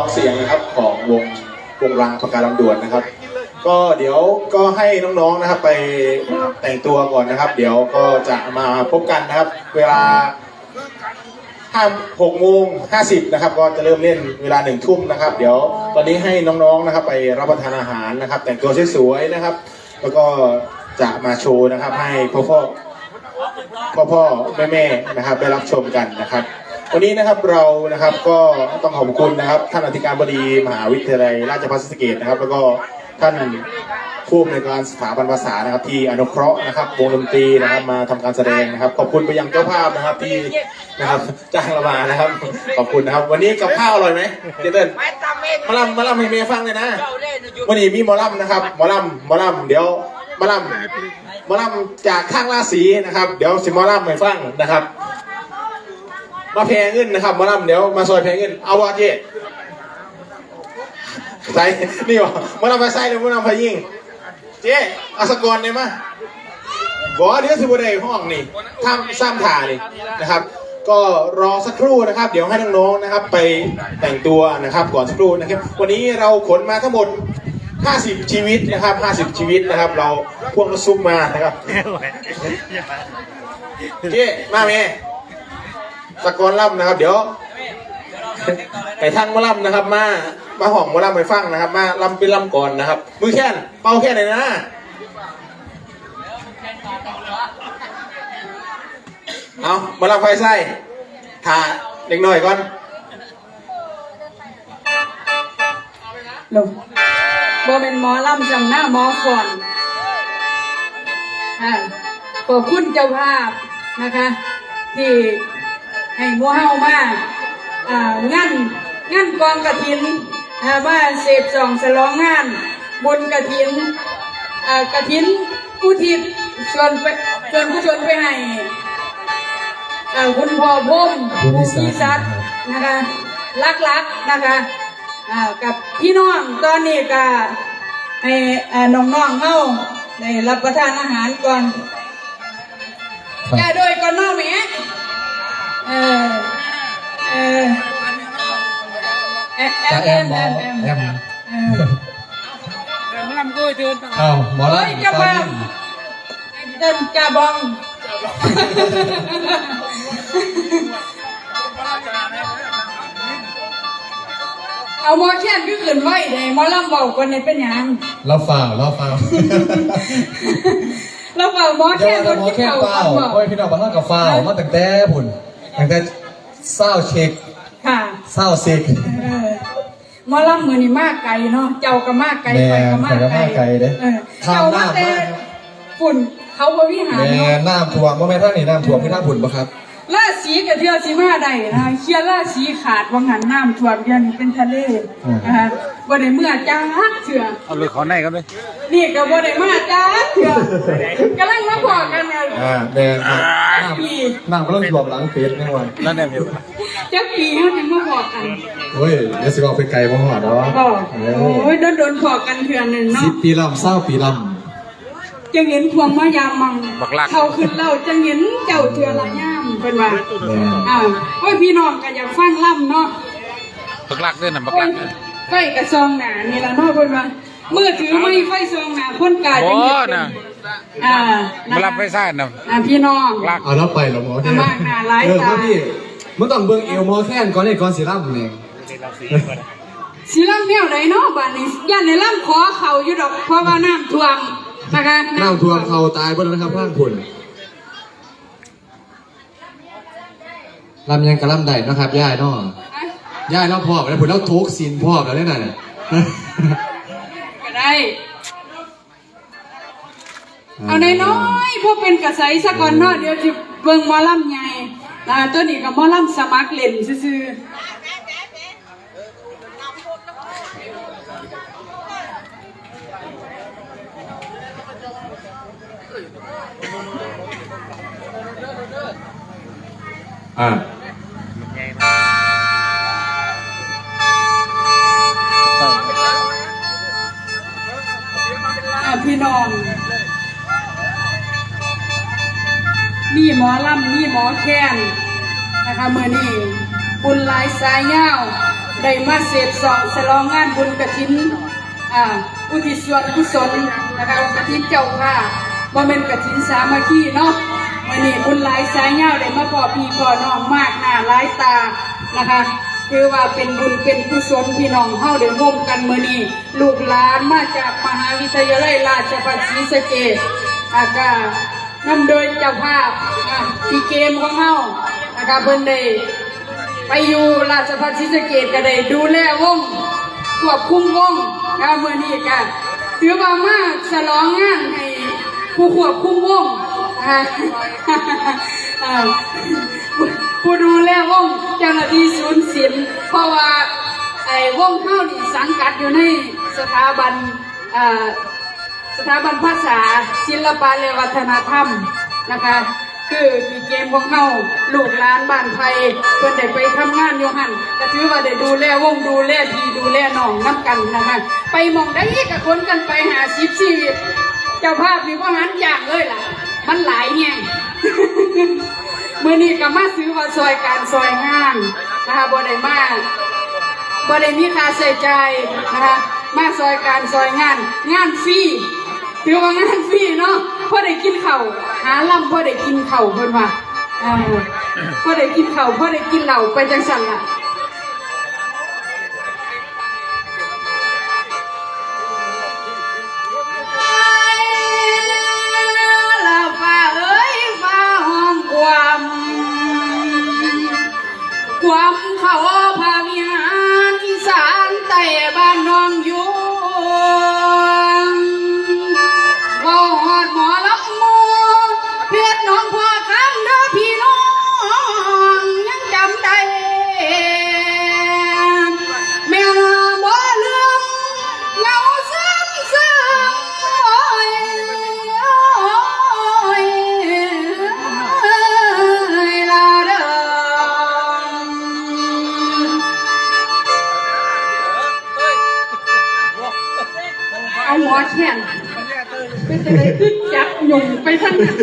องเสียงนะครับของวงวงรังปากการลำดวนนะครับ ก็เดี๋ยวก็ให้น้องๆนะครับไปแต่งตัวก่อนนะครับ เดี๋ยวก็จะมาพบกันนะครับ เวลาห้าหกโมงห้าสิบนะครับ ก็จะเริ่มเล่นเวลาหนึ่งทุ่มนะครับ เดี๋ยวตอนนี้ให้น้องๆนะครับ ไปรับประทานอาหารนะครับ แต่งตัวสวยๆนะครับ แล้วก็จะมาโชว์นะครับ ให้พ่อพ่อพ่อแม่แม่นะครับ ได้รับชมกันนะครับ วันนี้นะครับเรานะครับก็ต้องขอบคุณนะครับท่านอธิการบดีมหาวิทยาลัยราชภัฏสเกตนะครับ แล้วก็ท่านผู้อำนวยการสถาบันภาษานะครับ ที่อนุเคราะห์นะครับวงดนตรีนะครับมาทำการแสดงนะครับ ขอบคุณไปยังเจ้าภาพนะครับที่นะครับจ้างเรามานะครับ ขอบคุณนะครับ วันนี้กับข้าวอร่อยไหมเจเติ้ลมาล่ำมาล่ำให้เมย์ฟังเลยนะ วันนี้มีมอล่ำนะครับมอล่ำมอล่ำเดี๋ยวมอล่ำมอล่ำจากข้างล่าสีนะครับ เดี๋ยวสิมอล่ำให้ฟังนะครับ มาแพงเงินนะครับหมอลำเดี๋ยวมาซอยแพงเงินเอาวะเจ๊ใส่นี่วะหมอลำมาใส่เลยหมอลำพายิงเจ๊เอาสกอร์เนี่ยมาบอกว่าเดี๋ยวสิบได้ห้องนี่ทำซ้ำถ่านี่นะครับ ก็รอสักครู่นะครับ เดี๋ยวให้น้องๆนะครับ ไปแต่งตัวนะครับ ก่อนสักครู่นะครับ วันนี้เราขนมาทั้งหมด 50 ชีวิตนะครับ 50 ชีวิตนะครับ เราพ่วงรถซุปมานะครับเจ๊มาเม สกอนล่ำนะครับ เดี๋ยวไก่ทั้งมาล่ำนะครับ มามาห้องมาล่ำไปฟังนะครับ มาล่ำเป็นล่ำก่อนนะครับ มือแค่นเป่าแค่ไหนนะเอามาล่ำไฟไส้ถ่าเด็กหน่อยก่อนลงบ่เป็นหมอลำจำหน้าหมอฟอนอ่าขอบคุณเจ้าภาพนะคะ ที่ ให้หมัวเฮามาอ่างานงานกองกระถินอ่ามาเสพสองสลองงานบุญกระถินอ่ากระถินอุทิศส่วนไปส่วนผู้ชนไปให้อ่าคุณพ่อพมผู้พิสัตว์นะคะรักๆนะคะอ่ากับพี่น้องตอนนี้ก็ให้อ่าน้องๆเฮาได้รับประทานอาหารก่อนแกโดยก่อนเน้องแหม่ เออ เออแอมแอมแอมแอมแอมแอมเออมันลำกุ้ยตื่นเอ้าหมอเฮ้ลำยเจ้าบ้างเดินจ่าบองเอาหมอแค้นก็ขึ้นไว้เลยหมอลำเบาคนนี้เป็นหยังเราฝ่าวเราฝ่าวเราเบาหมอเดี๋แค่ยวคเรานหมอที่แค่เขาฝ่าวบอกโอ้ยพี่น้องมาเท่ากับฝ่าวมาตั้งแต่ผุน ตั้งแต่เศร้าเช็คค่ะเศร้าเซ็กเออหมอลำมือนี่มากไกลเนาะเจ้าก็มากไกลแม่ไปก็มากไปก็ไกลมากไกลเด้เออข้าเจ้ามหน้ามาแต่มากฝุ่นเขาบริหารแม่เนาะน้ำท่วมเมื่อแม่ท่านนี่น้ำท่วมพี่น้ำผุนปะครับ ราศีกับเทือสีมาได้นะเคลียร์ราศีขาดวังหันน้ำท่วมเดือนนี้เป็นทะเลนะคะบ่ได้เมื่อจ้าเถื่อเอาเลยขอในกันเลยนี่ก็บ่ได้มาจ้าเถื่อกำลังมาพอกันเนี่ยอ่าแม่ครับปีน้ำก็ต้องท่วมหลังเฟสแน่นอนนั่นแหละพี่จักปีเขาถึงมาพอกันเฮ้ยเดี๋ยวสิบอกไปไกลบ่หอดเนาะก็เอโอ้อยโดนโดนๆพอกันเถื่อหนึ่งสิเนาะบปีลำเศร้าปีลจังเห็นพวงมายามมังเขาขึ้นเล่าจังเห็นเจ้าเถื่อละย่าม เป็นว่าำแม่อ่าโอ้ยพี่น้องก็อยากฟังล่ำเนาะบักลักด้วยนะบักโอ้ลัยกไฟกระซองหนานี่ละเนาะเพิ่นว่ามือถือไม่ไฟซองหนาคนกายโอ้จังเห็นเป็น่ะนอ่ามานะรับไปซ่านะอ่าพี่น้องลักเอาแล้วไปเหรอหมอเนี่ยมากหน้าหลายเออตาครับพี่มันต้องเบิ่งเอวหมอแค่นก่อนเลยก่อนสิลำเนี่ยสิล่ำแนวไหนเนาะบ้านนี้ย่านในล่ำขอเขาอยู่ดอกเพราะว่าน้ำท่วมนะคะน้ำท่วมเขาตายเบ่แล้วนะครับร่างผุน ลำยังกระลำใดเนาะครับย่ายเนาะย่ายเราพอบแล้วผุนแล้วทุกสินพอบแล้วเนี่ยน่ะก็ได้ เอาน้อยๆพวกเป็นกระใสสะก่อนเนาะเดี๋ยวจะเบิ่งหมอลำใหญ่อ่าตัวนี้ก็หมอลำสมัครเล่นซื่อ พี่น้อง มีหมอลำมีหมอแค้นนะคะเมื่อนี้บุญหลายสายยาว ได้มาเสพสองสลองงานบุญกระถินอ่าอุทิศส่วนกุศลนะคะกระถินเจ้าค่ะบ่เป็นกระถินสามัคคีเนาะเมื่อนี้บุญหลายสายยาวได้มาพอพี่พอน้องมากหน้าหลายตานะคะ คือว่าเป็นบุญเป็นกุศลพี่น้องเฮาได้ร่วมกันเมื่อนี้ลูกหลานมาจากมหาวิทยาลัยราชภัฏศรีสะเกษอากานำโดยเจ้าภาพอะพี่เกมของเฮานะคะเพิ่นได้ไปอยู่ราชพัฒศรีสะเกษก็ได้ดูแลวงควบคุมวงแล้วมื้อนี้ก็ถือว่ามาฉลองงานให้ผู้ควบคุมวงอ่าอ่า ผู้ดูแลวงเจ้าหน้าที่ศูนย์ศิลป์เพราะว่าไอ้วงเข้านี่สังกัดอยู่ในสถาบันอ่าสถาบันภาษาศิลปะและวัฒนธรรมนะคะ คือมีเกมของเฮาลูกหลานบ้านไทยเพิ่นได้ไปทำงานอยู่หันก็ถือว่าได้ดูแลวงดูแลพี่ดูแลน้องน้ำกันนะคะไปมองได้กับคนกันไปหาสิบชีวิตเจ้าภาพมีว่างั้นอย่างเลยล่ะ มันหลายเนี่ย มื่อนี้ก็มาซื้อว่าซอยการซอยงานนะคะบ่ได้มาบ่ได้มีค่าใช้จ่ายนะคะมาซอยการซอยงาน งานฟรีถือว่างานฟรีเนาะพอได้กินเข่าหาลำพอได้กินเข่าเพิ่นว่าพ่อพอได้กินเข่าวพอได้กินเหล่าไปจังสันล่ะละ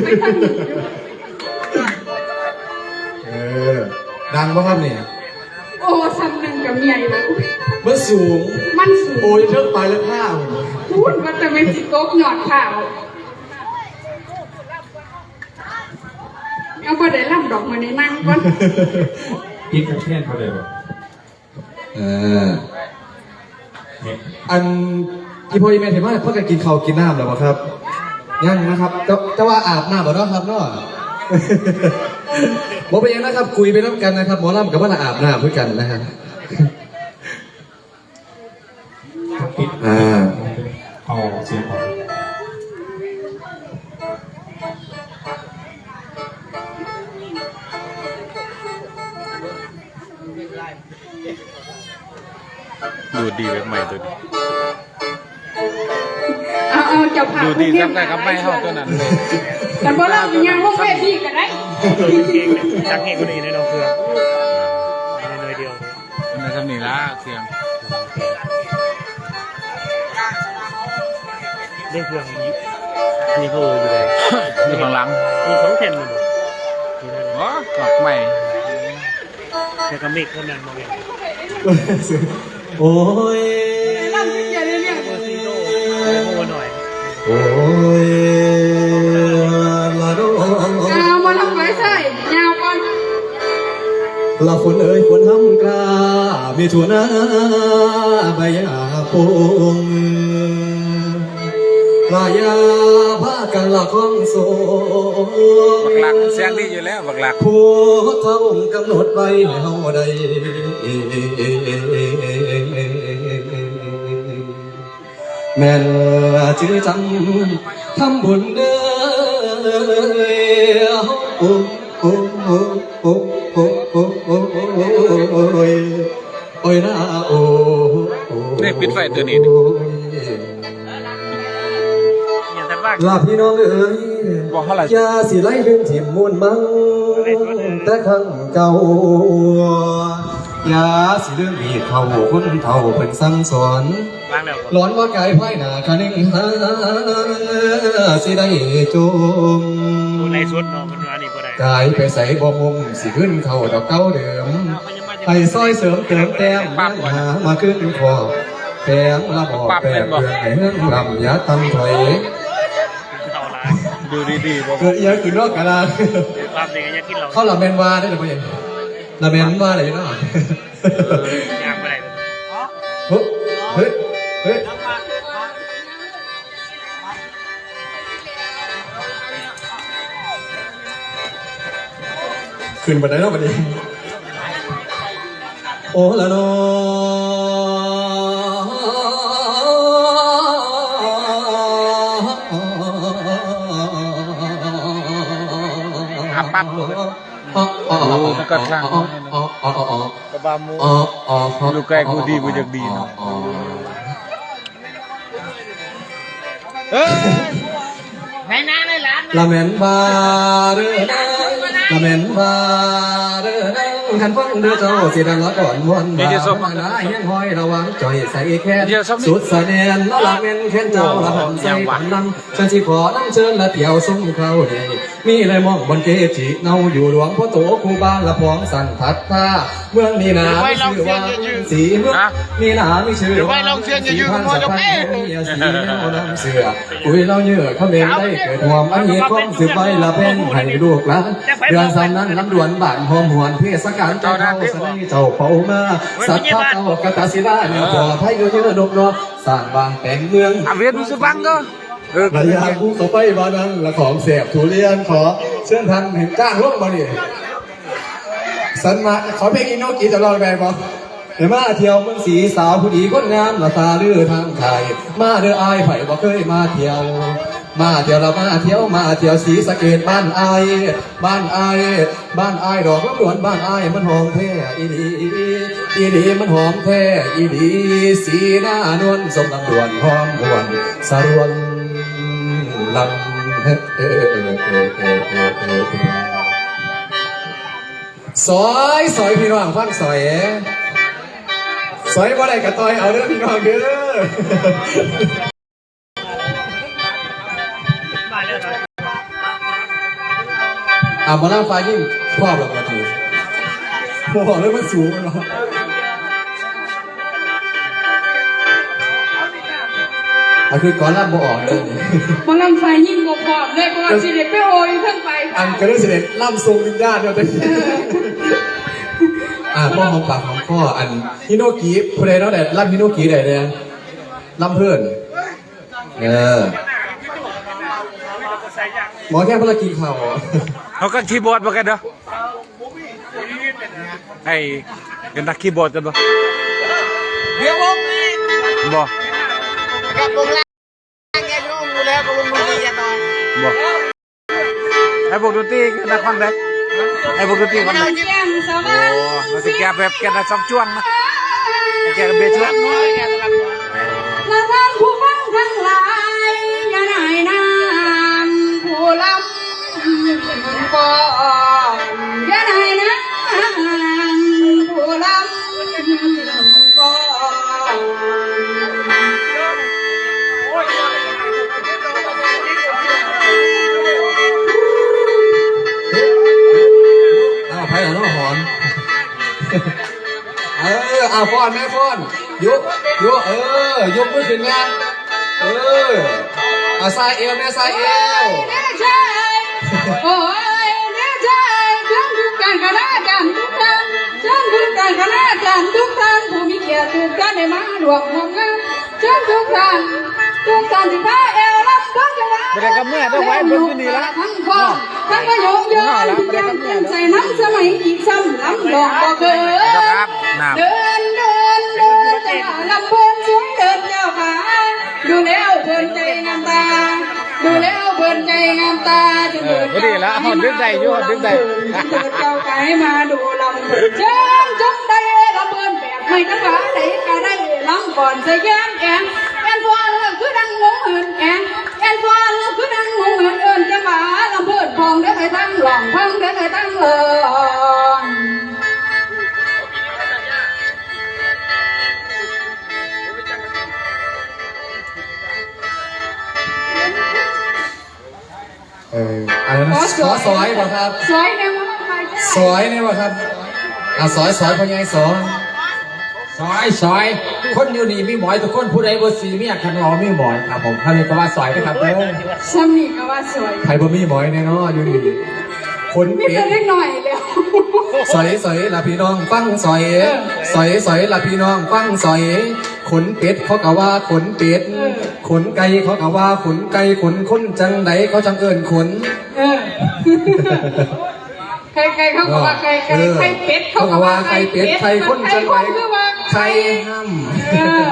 ไปทั้งนั้นไปทั้งนี้เออ ดังปะครับเนี่ย โอ้ซ้ำหนึ่งกับเมียอยู่แล้วมันสูง มันสูงโอ้ยเทิงไปแล้วข้าวพูดว่าจะเป็นสิโต๊กหยอดข่าวเอาไปได้ล่ำดอกมาในนั่งก่อนกินกับเพื่อนเขาเลยแบบเออ อันพี่พ่อยี่แม่เห็นว่าพ่อกันกินข้าวกินน้ำแล้วบ่ครับ ยังนะครับแต่แต่ว่าอาบน้ำบ่เนาะครับเนาะบ่เป็นหยังนะครับ คุยไปน้ำกันนะครับหมอลำกับว่าอาบน้ำเพื่อกันนะฮะปิดอ่าเอาเสียงออกดูดีแบบใหม่ตัวนี้ เอาเอาเจ้าผ่าดูดีซับได้ครับไม่เข้าตัวนั้นเลยแต่บ่เล่าเป็นยังว่าแม่พี่ก็ได้จักเฮงคนนี้ในน้องเครือในหน่วยเดียวมันในทำนี่ละเสียงเล่นเครื่องนี้นี่เขาอยู่เลยอยู่ข้างหลังมีสองแผ่นหมดเลยมีนั่นว้าหลักใหม่แต่ก็มิกเท่านั้นมองเห็นโอ้ยล่ำเสียเรื่องโอซีโต้โมหน่อยโอ้ยลาโด เอามาทำไว้ใส่ยาวก่อนลาฝนเอ้ยฝนทำกล้ามีถั่วหน้าใบยาปงลายาพากันละข้องโซบักหลักเสียงดีอยู่แล้วบักหลักผู้ทะองกำหนดไว้เฮาได้ แม่นจื้อจำทำบุญเด้อโอ้โอ้โอ้โอ้โอ้โอ้โอ้โอ้ยโอ้ยนะโอ้โอ้นี่ปิดไฟตัวนี้ดิอย่างแต่ว่าลาพี่น้องเอ๋ยอกเท่าไหร่อย่าสิไล่ลืมถิ่มมูลมังแต่ครั้งเก่าอย่าสิลืมมีเขาคนเฒ่าเพิ่นสั่งสอน ล้างแล้วร้อนว่ากายไพ่หนาคันึงหาสิได้จมในสุดเนาะมันว่านี่ก็ได้กายไปใส่บ่มุมสิขึ้นเข้าดอกเก้าเดิมให้ซอยเสริมเติมแต้มมาหามาขึ้นคอแปงละบอกแปงเพื่อให้เฮืองลำอยาทำถอยเอาลายดูดีๆบอกเกิดอีหยังขึ้นนอกกะลาภาพนี้ก็ยังกินเราเข้าลาเมนวาได้หรือไม่ลาเมนวาอะไรอยู่เนาะย่างไปไหนเฮ้ยเฮ้ยเฮ้ย ขึ้บันได้แล้ววันไดโอ้ละนออับป๊บเลยก็คลั่งกระบามูลูกแก่กูดีกูจะดีเนาะเฮ้ยไม่นะในร้านละแมนบาร์ ด้อนังละแม่นบาเด้อนังคันฟังเด้อเจ้าสิดังละก่อนมวนบามานะเฮียงห้อยระวังจ่อยใส่แค่สุดสะแนนละละแม่นแค่นเจ้าละหอมใส่ปันนำฉันสิขอนั่งเชิญละเที่ยวซุ้มเขาเด้ มีเลยมองบนเกจิเนาอยู่หลวงพ่อโตครูบาละพองสันทัดท่าเมืองนี้นามีชื่อว่าสีเมืองนี่นามีชื่อว่าสีพันสะพันมีสีแนวนำเสืออุ้ยเราเยอะเขาเมนได้เกิดหวมอันนี้ความสืบไปละเป็นให้ลูกหลานเดือนสามนั้นลำดวนบ้านหอมหวนเทศกาลเจ้าเจ้าสนเจ้าเป่ามาสัตว์พระเจ้ากตาศิลาเนี่ยบ่อไทยเยอะๆดกเนาะสร้างบางแต่งเมืองอาเวียนมุสบังก็เออ ระยะผู้เขาไปบ้านนั้นละของเสียบทุเรียนขอเชิญท่านเห็นจ้างร่วมมาดิสันมาขอเพลงอินโนกีจะรอแบบบอกเดี๋ยวมาเที่ยวเมืองสีสาวผู้ดีคนงามละตาลือทางไทยมาเด้ออายไผ่บ่เคยมาเที่ยว มาเที่ยวเรามาเที่ยวมาเที่ยวสีสะเกดบ้านอายบ้านอายบ้านอายดอกลำดวนบ้านอายมันหอมแท้อีหลีอีหลีมันหอมแท้อีหลีสีหน้านวลสมลำดวนหอมหวนสรวน ลำซอยซอยพี่น้องฟังซอยเอ๋ซอยบ่ได้กับตอยเอาเรื่องพี่น้องเด้ออะมาล่างฟ้ายิ่งครอบหลักมาทีบอกเลยมันสูงมันาะะคือก่อนล่ำบ่ออกเลยนี่หมาลำไฟยิ่งกว่าพร้อมเลยเพราะว่าสิเด็ไปโอยเพิ่งไปอันก็ได้เสด็จล่ำทรงวิญญาณเดียวได้อ่าพ่อของปากของพ่ออันฮิโนกิผู้ใดเนาะแต่ล่ำฮิโนกิได้เลยล่ำเพื่อนเออหมอแค่พละกีเข่าเขาก็คีย์บอร์ดมากันเด้อไอ้กันนักคีย์บอร์ดกันบ่เดี๋ยวผมนี่บ่กั บวงล่างแกรู้อยู่แล้วกับวงดนตรีจะนอนบ่ไอ้พวกดนตรีกันนักฟังได้ไอ้พวกดนตรีคนไหนแก้มสวรรโอ้ค์เราจะแกแบบแกน่ะสองช่วงนะแกเบียร์ช่วงและท่านผู้ฟังทั้งหลายอย่าได้นานผู้ลำก่อนอย่าได้าวฟ้อนแม่ฟ้อนยกยกเออยกมือขึ้นแม่เอออาสายเอวแม่สายเอวโอ้ยแน่ใจทั้งทุกการคณะการทุกท่านทั้งทุกการคณะการทุกท่านผู้มีเกียรติทุกท่านได้มาดวงมงงานทั้งทุกท่านทุกท่านที่พาเอวรับฟังกันว่าไม่ได้กับเมื่อต้องไว้บิ่งอยู่นี่ละทั้งพ่อทั้งประโยคย้อนทุกอย่างเตือนใจน้ำสมัยอีกซ้ำล้ำดอกบ่เคยครับน้ำเดิน งามตาจนเออพอดีละหอนดึกได้อยู่หอนดึกได้เดินเจ้าไก่มาดูลำเจ้าจงได้ลำเบินแบบไม่กระฟ้าไหนก็ได้ลำก่อนจะแย้มแอนแอนฟอกคือดังงงเหินแอนแอนฟอกคือดังงงเหินเอินจะมาลำเบินพองได้ใครตั้งหล่องพองได้ใครตั้งหลอง เอออันนั้นขอซอยบ่ครับสวยเนี่ยมันไปจ้าซอยเนี่ยบ่ครับอะซอยซอยพ่อใหญ่สอนซอยซอย คนอยู่นี่มีหมอยทุกคนผู้ใดบ่สีเมียคันรอมีหมอยครับผมท่านนี้ก็ว่าซอยนะครับเด้อซ้ำนี่ก็ว่าสวยไผบ่มีหมอยแน่เนาะอยู่นี่ คนมีเป็แต่ดเล็กหน่อยแล้วสอยสอยละพี่น้องฟังสอย สอยสอยละพี่น้องฟังสอย ขนเป็ดเขาก็ว่าขนเป็ด ขนไก่เขาก็ว่าขนไก่ขนคนจังไดเขาจังเอิ้นขน เออใครใครเขาก็ว่าใครใครใครเป็ดเขาก็ว่าไข่เป็ดไข่คนจังไดคือว่าไข่ห้เออ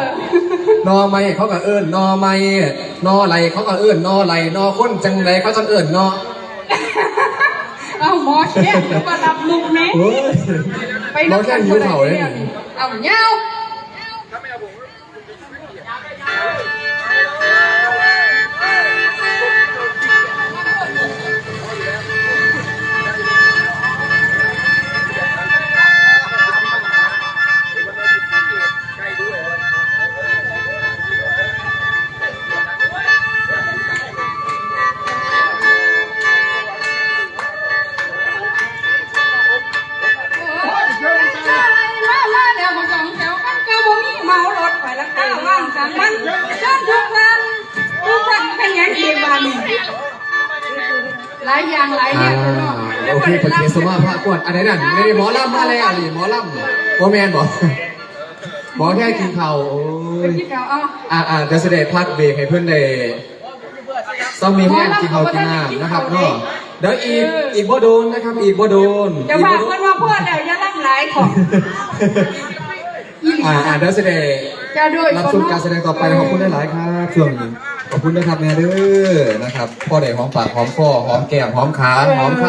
ำนอไม้เขาก็เอิ้นนอไม้นอไหลเขาก็เอิ้นนอไหลนอคนจังไดเขาจังเอิ้นนอ เอาหมอแค่มารับลุงนี่โอ้ยไปหมอแค่หิวเข่าเลยเอาเงามา ว่างสั่งมันเชิญทุกท่านทุกท่านเป็นหยังอีกบ้านหลายอย่างหลายอ่าย่างโอเคปฏิสมาภาคกวดอันไหนนั่นไม่ได้หมอลำมาเลยอะนี่หมอลำโอแมนบอกหมอแค่กินข้าวโอ้ยที่เขาเอาอ่าอ่าเดี๋ยวจะได้พักเบรกให้เพื่อนได้ต้องมีแห้งกินข้าวกินน้ำนะครับเนาะเดี๋ยวอีกอีกบ่โดนนะครับ อีกบ่โดนจะอีกว่าบ่โดเพิ่นว่าพ่อแล้วอย่าล่ำหลายของ อ่าอ่าเดี๋ยวจะได้จะด้วยรับชมการแสดงต่อไปขอบคุณหลายๆครับช่วงนี้ขอบคุณนะครับแม่เด้อนะครับพ่อได้หอมปากหอมคอหอมแก้มหอมขาหอมขา